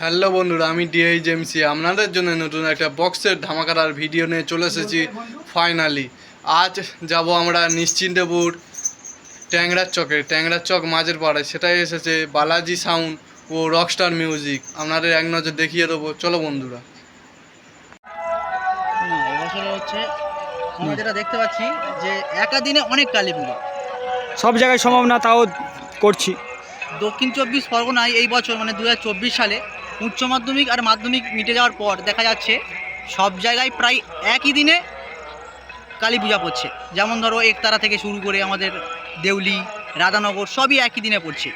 Hello বন্ধুরা আমি DH জেমসি আপনাদের জন্য নতুন একটা বক্সের ধামাকার ভিডিও নিয়ে চলে এসেছি ফাইনালি আজ যাব আমরা নিশ্চিন্তপুর ট্যাংরার চকে। ট্যাংরার চক মাঝের পাড়ায় সেটাই এসেছে বালাজি সাউন্ড ও রকস্টার মিউজিক আপনাদের এক নজর দেখিয়ে দেবো। চলো বন্ধুরা। না এবছর হচ্ছে আমরা যেটা দেখতে পাচ্ছি যে একা দিনে অনেক কালী পুজো। সব জায়গায় সম্ভব না তাও করছি। দক্ষিণ চব্বিশ পরগনায় এই বছর মানে দু হাজার চব্বিশ সালে উচ্চ মাধ্যমিক আর মাধ্যমিক মিটে যাওয়ার পর দেখা যাচ্ছে সব জায়গায় প্রায় একই দিনে কালী পূজা পড়ছে। যেমন ধরো একতারা থেকে শুরু করে আমাদের দেউলি, রাধানগর সবই একই দিনে পড়ছে।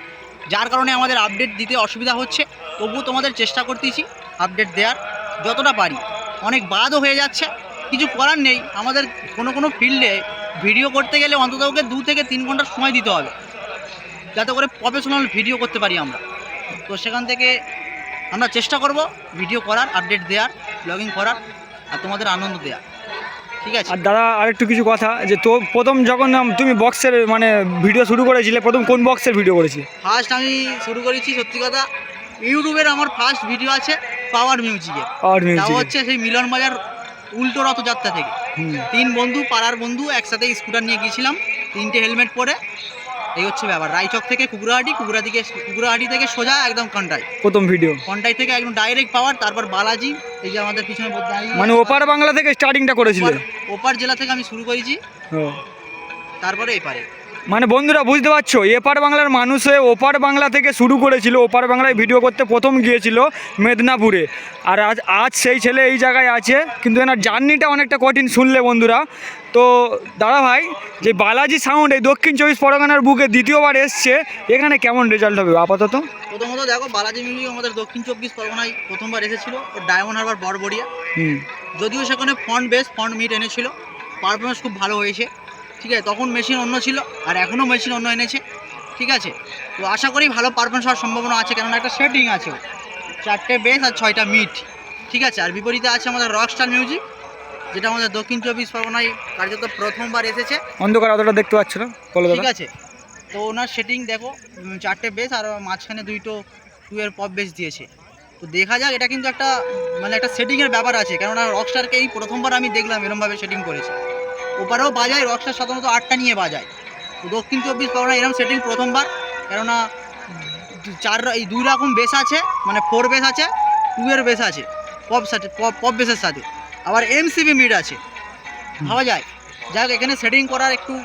যার কারণে আমাদের আপডেট দিতে অসুবিধা হচ্ছে। তবুও তোমাদের চেষ্টা করতেছি আপডেট দেওয়ার যতটা পারি। অনেক বাদও হয়ে যাচ্ছে। কিছু করার নেই। আমাদের কোনো কোনো ফিল্ডে ভিডিও করতে গেলে অন্তত ওকে দু থেকে তিন ঘণ্টার সময় দিতে হবে। যাতে করে প্রফেশনাল ভিডিও করতে পারি আমরা। তো সেখান থেকে আমরা চেষ্টা করব ভিডিও করার আপডেট দেওয়ার ব্লগিং করার আর তোমাদের আনন্দ দেওয়ার। ঠিক আছে? আর দাদা আরেকটু কিছু কথা যে তো প্রথম যখন তুমি বক্সের মানে ভিডিও শুরু করেছিলে প্রথম কোন বক্সের ভিডিও করেছিলে? ফার্স্ট আমি শুরু করেছি সত্যি কথা ইউটিউবের আমার ফার্স্ট ভিডিও আছে পাওয়ার মিউজিকের আর তাও মিউজিক হচ্ছে সেই মিলন বাজার উল্টো রথযাত্রা থেকে। তিন বন্ধু পাড়ার বন্ধু একসাথে স্কুটার নিয়ে গিয়েছিলাম তিনটে হেলমেট পরে। এই হচ্ছে ব্যাপার। রায়চক থেকে কুকুরাহাটি কুকুরা থেকে কুকুরাহাটি থেকে সোজা একদম কন্টাই। প্রথম ভিডিও কন্টাই থেকে একদম ডাইরেক্ট পাওয়ার তারপর বালাজি এই যে আমাদের পিছনে মানে ওপার বাংলা থেকে স্টার্টিংটা করেছিলে? ওপার- জেলা থেকে আমি শুরু করেছি। তারপরে এপারে। মানে বন্ধুরা বুঝতে পারছ? এপার বাংলার মানুষ ওপার বাংলা থেকে শুরু করেছিল। ওপার বাংলায় ভিডিও করতে প্রথম গিয়েছিল মেদিনীপুরে। আর আজ আজ সেই ছেলে এই জায়গায় আছে। কিন্তু এনার জার্নিটা অনেকটা কঠিন শুনলে বন্ধুরা। তো দাদা ভাই যে বালাজি সাউন্ড এই দক্ষিণ চব্বিশ পরগনার বুকে দ্বিতীয়বার এসছে এখানে কেমন রেজাল্ট হবে আপাতত? প্রথমত দেখো বালাজি মিউজিক আমাদের দক্ষিণ চব্বিশ পরগনায় প্রথমবার এসেছিল ডায়মন্ড হারবার বড়বড়িয়া হুম। যদিও সেখানে ফন্ট বেস ফন্ট মিট এনেছিল পারফরমেন্স খুব ভালো হয়েছে ঠিক আছে? তখন মেশিন অন্য ছিল আর এখনও মেশিন অন্য এনেছে ঠিক আছে? তো আশা করি ভালো পারফরমেন্স হওয়ার সম্ভাবনা আছে কেননা একটা সেটিং আছে চারটে বেস আর ছয়টা মিট ঠিক আছে? আর বিপরীতে আছে আমাদের রকস্টার মিউজিক যেটা আমাদের দক্ষিণ চব্বিশ পরগনায় কার্যত প্রথমবার এসেছে। অন্ধকার অতটা দেখতে পাচ্ছ না? ঠিক আছে। তো ওনার সেটিং দেখো চারটে বেস আর মাঝখানে দুইটো টুয়ের পপ বেস দিয়েছে। তো দেখা যাক এটা কিন্তু একটা মানে একটা সেটিংয়ের ব্যাপার আছে। কেননা রকস্টারকে এই প্রথমবার আমি দেখলাম এরমভাবে সেটিং করেছে। ওপারেও বাজায় রকস্টার সাধারণত আটটা নিয়ে বাজায়। তো দক্ষিণ চব্বিশ পরগনা এরম সেটিং প্রথমবার। কেননা চার এই দুই রকম বেস আছে মানে ফোর বেস আছে টু এর বেস আছে পপ সাথে পপ পপ বেসের সাথে। আবার এমসিবি মিড আছে। ভাবা যায়। যাক এখানে সেটিং করার একটু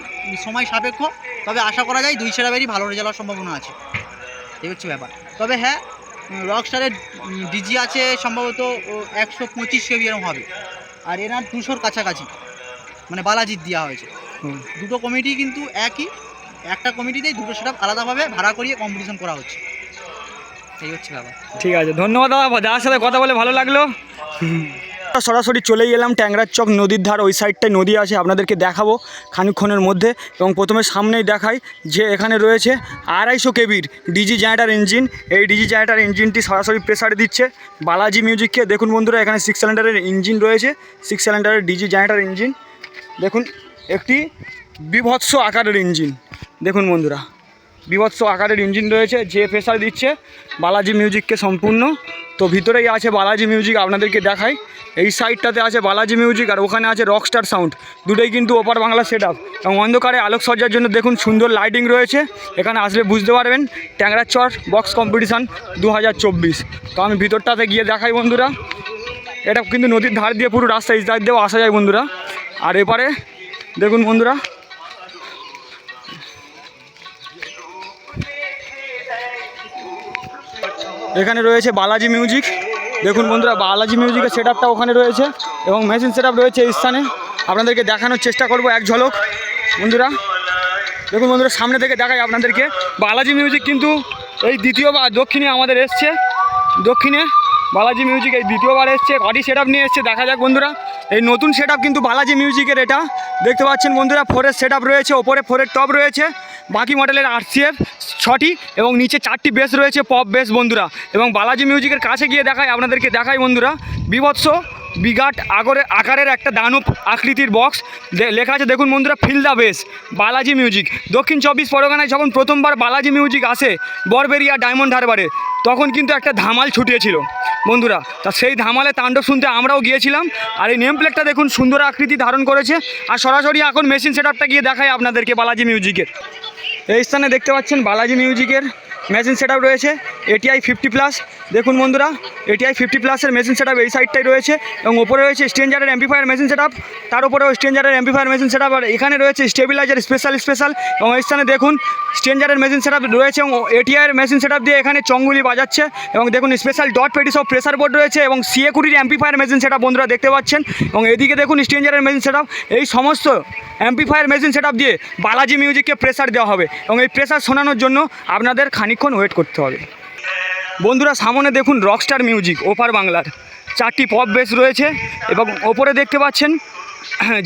সময় সাপেক্ষ। তবে আশা করা যায় দুই সেরা সেরাবেরই ভালো রেজাল্ট সম্ভাবনা আছে। এই হচ্ছে ব্যাপার। তবে হ্যাঁ রকস্টারের ডিজি আছে সম্ভবত একশো পঁচিশ কেবি এরকম হবে। আর এনার দুশোর কাছাকাছি। মানে বালাজির দেওয়া হয়েছে। দুটো কমিটি কিন্তু একই। একটা কমিটিতেই দুটো সেটা আলাদাভাবে ভাড়া করিয়ে কম্পিটিশন করা হচ্ছে। এই হচ্ছে ব্যাপার। ঠিক আছে ধন্যবাদ দাদা। দাদার সাথে কথা বলে ভালো লাগল। সরাসরি চলেই এলাম ট্যাংরার চক নদীর ধার, ওই সাইডটায় নদী আছে, আপনাদেরকে দেখাবো খানিকক্ষণের মধ্যে এবং প্রথমে সামনেই দেখাই যে এখানে রয়েছে আড়াইশো কেবির ডিজি জেনারেটার ইঞ্জিন। এই ডিজি জেনারেটার ইঞ্জিনটি সরাসরি প্রেসারে দিচ্ছে। বালাজি মিউজিককে দেখুন বন্ধুরা, এখানে সিক্স সিলিন্ডারের ইঞ্জিন রয়েছে সিক্স সিলিন্ডারের ডিজি জেনারেটার ইঞ্জিন। দেখুন, একটি বিভৎস আকারের ইঞ্জিন। দেখুন বন্ধুরা। বিভৎস আকারের ইঞ্জিন রয়েছে, যে প্রেসার দিচ্ছে। বালাজি মিউজিককে সম্পূর্ণ। তো ভিতরেই আছে বালাজি মিউজিক আপনাদেরকে দেখাই। এই সাইডটাতে আছে বালাজি মিউজিক আর ওখানে আছে রকস্টার সাউন্ড দুটোই কিন্তু ওপার বাংলা সেট আপ এবং অন্ধকারে আলোকসজ্জার জন্য দেখুন সুন্দর লাইটিং রয়েছে। এখানে আসলে বুঝতে পারবেন ট্যাংরার চর বক্স কম্পিটিশান দু তো আমি ভিতরটাতে গিয়ে দেখাই বন্ধুরা। এটা কিন্তু নদীর ধার দিয়ে পুরো রাস্তা ধার দিয়েও আসা যায় বন্ধুরা। আর এপারে দেখুন বন্ধুরা এখানে রয়েছে বালাজি মিউজিক। দেখুন বন্ধুরা, বালাজি মিউজিকের সেট ওখানে রয়েছে এবং মেশিন সেট রয়েছে এই স্থানে। আপনাদেরকে দেখানোর চেষ্টা করব এক ঝলক। বন্ধুরা, দেখুন বন্ধুরা, সামনে থেকে দেখাই আপনাদেরকে। বালাজি মিউজিক কিন্তু এই দ্বিতীয়বার দক্ষিণে আমাদের এসছে। দক্ষিণে বালাজি মিউজিক এই দ্বিতীয়বার এসছে অডি সেট নিয়ে এসছে। দেখা যাক বন্ধুরা, এই নতুন সেট কিন্তু বালাজি মিউজিকের এটা। দেখতে পাচ্ছেন বন্ধুরা ফোরের সেট রয়েছে, ওপরে ফোরের টপ রয়েছে। বাকি মডেলের আরসিএফ ছটি এবং নিচে চারটি বেস রয়েছে পপ বেস বন্ধুরা। এবং বালাজি মিউজিকের কাছে গিয়ে দেখায় আপনাদেরকে দেখাই বন্ধুরা। বিভৎস বিরাট আগরে আকারের একটা দানব আকৃতির বক্স লেখা আছে, দেখুন বন্ধুরা feel the bass Balaji music দক্ষিণ চব্বিশ পরগনায় যখন প্রথমবার বালাজি মিউজিক আসে, বরবেরিয়া ডায়মন্ড হারবারে তখন কিন্তু একটা ধামাল ছুটিয়েছিল বন্ধুরা, তা সেই ধামালে তাণ্ডব শুনতে আমরাও গিয়েছিলাম। আর এই নেম প্লেটটা দেখুন, সুন্দর আকৃতি ধারণ করেছে। আর সরাসরি এখন মেশিন সেট গিয়ে দেখায় আপনাদেরকে বালাজি মিউজিকের এই স্থানে দেখতে পাচ্ছেন বালাজি মিউজিকের মেশিন সেট রয়েছে এটিআই ফিফটি প্লাস দেখুন বন্ধুরা এটিআই ফিফটি প্লাসের মেশিন সেট এই সাইডটাই রয়েছে এবং ওপরে রয়েছে স্ট্রেঞ্জারের এমপিফায়ার মেশিন সেট তার উপরেও স্ট্রেঞ্জারের এমপিফায়ার মেশিন সেট আর এখানে রয়েছে স্টেবিলাইজার স্পেশাল স্পেশাল এবং এই স্থানে দেখুন স্ট্রেঞ্জারের মেশিন সেট রয়েছে এবং এটিআইয়ের মেশিন সেট দিয়ে এখানে চঙ্গুলি বাজাচ্ছে। এবং দেখুন স্পেশাল ডট পেটি সব প্রেসার বোর্ড রয়েছে এবং সিএ কুড়ির এমপিফায়ার মেশিন সেট বন্ধুরা দেখতে পাচ্ছেন। এবং এদিকে দেখুন স্ট্রেঞ্জারের মেশিন সেট এই সমস্ত অ্যাম্পিফায়ার মেশিন সেট দিয়ে বালাজি মিউজিককে প্রেসার দেওয়া হবে। এবং এই প্রেসার শোনানোর জন্য আপনাদের খানিকক্ষণ ওয়েট করতে হবে। বন্ধুরা, সামনে দেখুন রকস্টার মিউজিক ওপার বাংলার। চারটি পপ বেস রয়েছে এবং ওপরে দেখতে পাচ্ছেন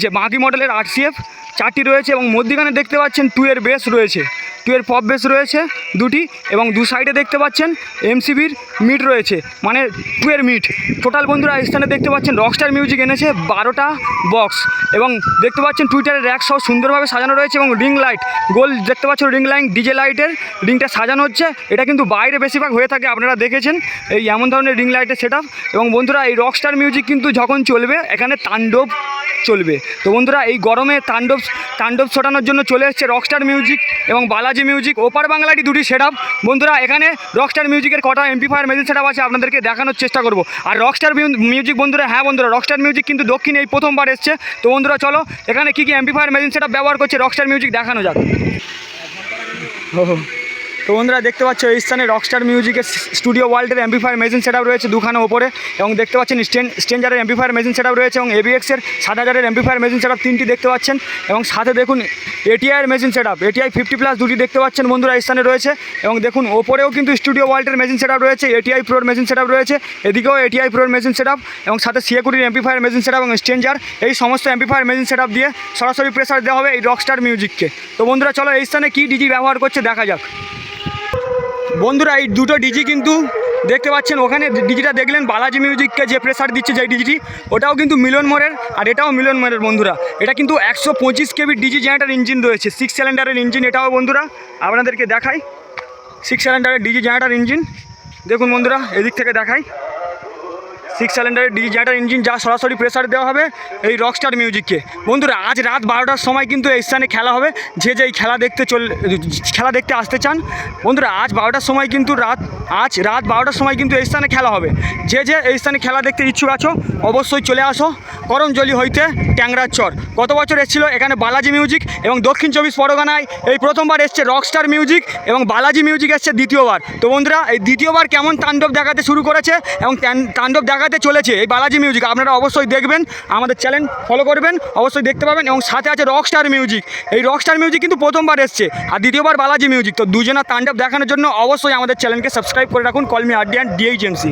যে বাঁকি মডেলের আরসিএফ চারটি রয়েছে এবং মধ্যিখানে দেখতে পাচ্ছেন টু এর বেস রয়েছে। টু এর পপ বেস রয়েছে দুটি এবং দু সাইডে দেখতে পাচ্ছেন এমসিবির মিট রয়েছে মানে টু এর মিট। টোটাল বন্ধুরা স্থানে দেখতে পাচ্ছেন রকস্টার মিউজিক এনেছে বারোটা বক্স এবং দেখতে পাচ্ছেন টুইটারের র্যাক সহ সুন্দরভাবে সাজানো রয়েছে এবং রিং লাইট, গোল দেখতে পাচ্ছেন রিং লাইট ডিজে লাইটের রিংটা সাজানো হচ্ছে। এটা কিন্তু বাইরে বেশিরভাগ হয়ে থাকে, আপনারা দেখেছেন এই এমন ধরনের রিং লাইটের সেট এবং বন্ধুরা এই রকস্টার মিউজিক কিন্তু যখন চলবে, এখানে তাণ্ডব চলবে। তো বন্ধুরা, এই গরমে তাণ্ডব তাণ্ডব ছোটানোর জন্য চলে এসছে রকস্টার মিউজিক এবং বালাজি মিউজিক ওপার বাংলারই দুটি সেট বন্ধুরা, এখানে রকস্টার মিউজিকের কটা এমপিফায়ার মেজিক সেট আছে, আপনাদেরকে দেখানোর চেষ্টা করব। আর রকস্টার মিউজিক বন্ধুরা হ্যাঁ বন্ধুরা রকস্টার মিউজিক কিন্তু দক্ষিণে এই প্রথমবার এসছে। তো বন্ধুরা, চলো, এখানে কী কী এমপিফায়ার মেজিক সেট ব্যবহার করছে রকস্টার মিউজিক দেখানো যাক। ও তো বন্ধুরা দেখতে পাচ্ছ, এই স্থানে রকস্টার মিউজিকের স্টুডিও ওয়ার্ল্ডের এমপিফায়ার মেশিন সেট রয়েছে দুখানে ওপরে এবং দেখতে পাচ্ছেন স্টেন স্টেঞ্জারের এমপিফায়ার মেশিন সেট রয়েছে এবং এবিএক্সের সাত হাজারের এমপিফায়ার মেশিন সেট তিনটি দেখতে পাচ্ছেন এবং সাথে দেখুন এটিআইয়ের machine set up ATI fifty plus দুটি দেখতে পাচ্ছেন বন্ধুরা এই স্থানে রয়েছে এবং দেখুন ওপরেও কিন্তু স্টুডিও ওয়ার্ল্ডের মেশিন সেট রয়েছে এটিআই প্রোর মেশিন সেট রয়েছে, এদিকেও এটিআই প্রোর মেশিন সেট এবং সাথে সিএকুরির এমপিফায়ার মেশিন সেট এবং স্টেঞ্জার এই সমস্ত এমপিফায়ার মেশিন সেট দিয়ে সরাসরি প্রেসার দেওয়া হবে এই রকস্টার মিউজিককে তো বন্ধুরা চলো এই স্থানে কী ডিজি ব্যবহার করছে দেখা যাক। বন্ধুরা, এই দুটো ডিজি কিন্তু দেখতে পাচ্ছেন, ওখানে ডিজিটা দেখলেন, বালাজি মিউজিককে যে প্রেশার দিচ্ছে যে ডিজিটি ওটাও কিন্তু মিলন মোড়ের, আর এটাও মিলন মোড়ের বন্ধুরা। এটা কিন্তু একশো পঁচিশ কেবির ডিজি জেনারেটার ইঞ্জিন রয়েছে সিক্স সিলিন্ডারের ইঞ্জিন এটাও বন্ধুরা, আপনাদেরকে দেখাই। সিক্স সিলিন্ডারের ডিজি জেনারেটার ইঞ্জিন দেখুন বন্ধুরা, এদিক থেকে দেখাই। সিক্স সিলিন্ডারের ডিজি জেনারেটার ইঞ্জিন যা সরাসরি প্রেসার দেওয়া হবে এই রকস্টার মিউজিককে বন্ধুরা, আজ রাত বারোটার সময় কিন্তু এই স্থানে খেলা হবে। যে যেই খেলা দেখতে চল খেলা দেখতে আসতে চান, বন্ধুরা, আজ বারোটার সময় কিন্তু রাত আজ রাত বারোটার সময় কিন্তু এই স্থানে খেলা হবে। যে যে এই স্থানে খেলা দেখতে ইচ্ছুক আছো, অবশ্যই চলে আসো। করমজলি হইতে ট্যাংরার চর। গত বছর এসেছিল এখানে বালাজি মিউজিক এবং দক্ষিণ চব্বিশ পরগনায় এই প্রথমবার এসছে রকস্টার মিউজিক এবং বালাজি মিউজিক এসছে দ্বিতীয়বার। তো বন্ধুরা, এই দ্বিতীয়বার কেমন তাণ্ডব দেখাতে শুরু করেছে এবং তাণ্ডব তাণ্ডব জায়গাতে চলেছে এই বালাজি মিউজিক আপনারা অবশ্যই দেখবেন, আমাদের চ্যানেল ফলো করবেন, অবশ্যই দেখতে পাবেন এবং সাথে আছে রকস্টার মিউজিক এই রকস্টার মিউজিক কিন্তু প্রথমবার এসছে আর দ্বিতীয়বার বালাজি মিউজিক তো দুজনের তাণ্ডব দেখানোর জন্য অবশ্যই আমাদের চ্যানেলকে সাবস্ক্রাইব করে রাখুন। কলমি আর্ডিয়ান ডিএইচএমসি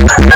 I'm sorry.